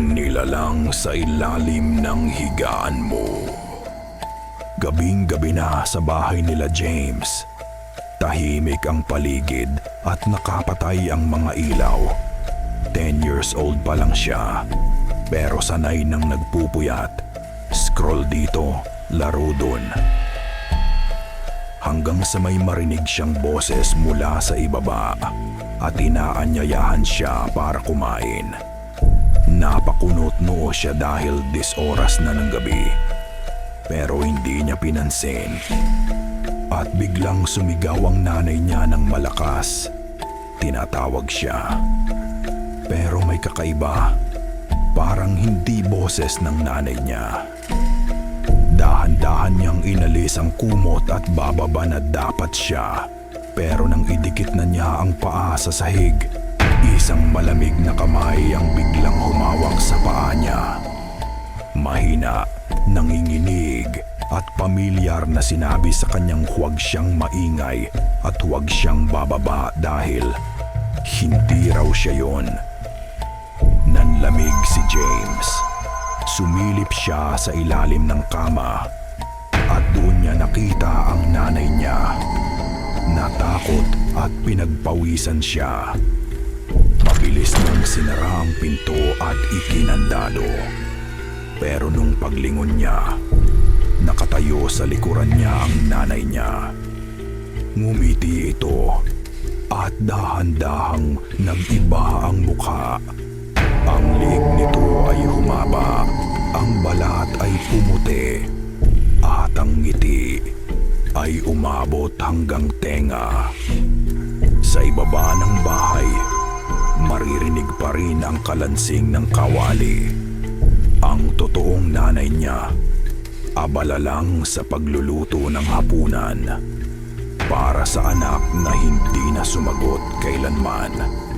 Nilalang sa ilalim ng higaan mo. Gabing-gabi na sa bahay nila James. Tahimik ang paligid at nakapatay ang mga ilaw. Ten years old pa lang siya, pero sanay nang nagpupuyat. Scroll dito, laro dun. Hanggang sa may marinig siyang boses mula sa ibaba at inaanyayahan siya para kumain. Napakunot noo siya dahil dis oras na ng gabi. Pero hindi niya pinansin. At biglang sumigaw ang nanay niya ng malakas. Tinatawag siya. Pero may kakaiba. Parang hindi boses ng nanay niya. Dahan-dahan niyang inalis ang kumot at bababa na dapat siya. Pero nang idikit na niya ang paa sa sahig, isang malamig na kamay ang biglang humawak sa paa niya. Mahina, nanginginig at pamilyar na sinabi sa kanyang huwag siyang maingay at huwag siyang bababa dahil hindi raw siya yon. Nanlamig si James. Sumilip siya sa ilalim ng kama at doon niya nakita ang nanay niya. Natakot at pinagpawisan siya. Mabilis nang sinara ang pinto at ikinandado. Pero nung paglingon niya, nakatayo sa likuran niya ang nanay niya. Ngumiti ito at dahan-dahang nag-iba ang mukha. Ang liig nito ay humaba, ang balat ay pumuti, at ang ngiti ay umabot hanggang tenga. Sa ibaba ng bahay, maririnig pa rin ang kalansing ng kawali. Ang totoong nanay niya, abala lang sa pagluluto ng hapunan para sa anak na hindi na sumagot kailanman.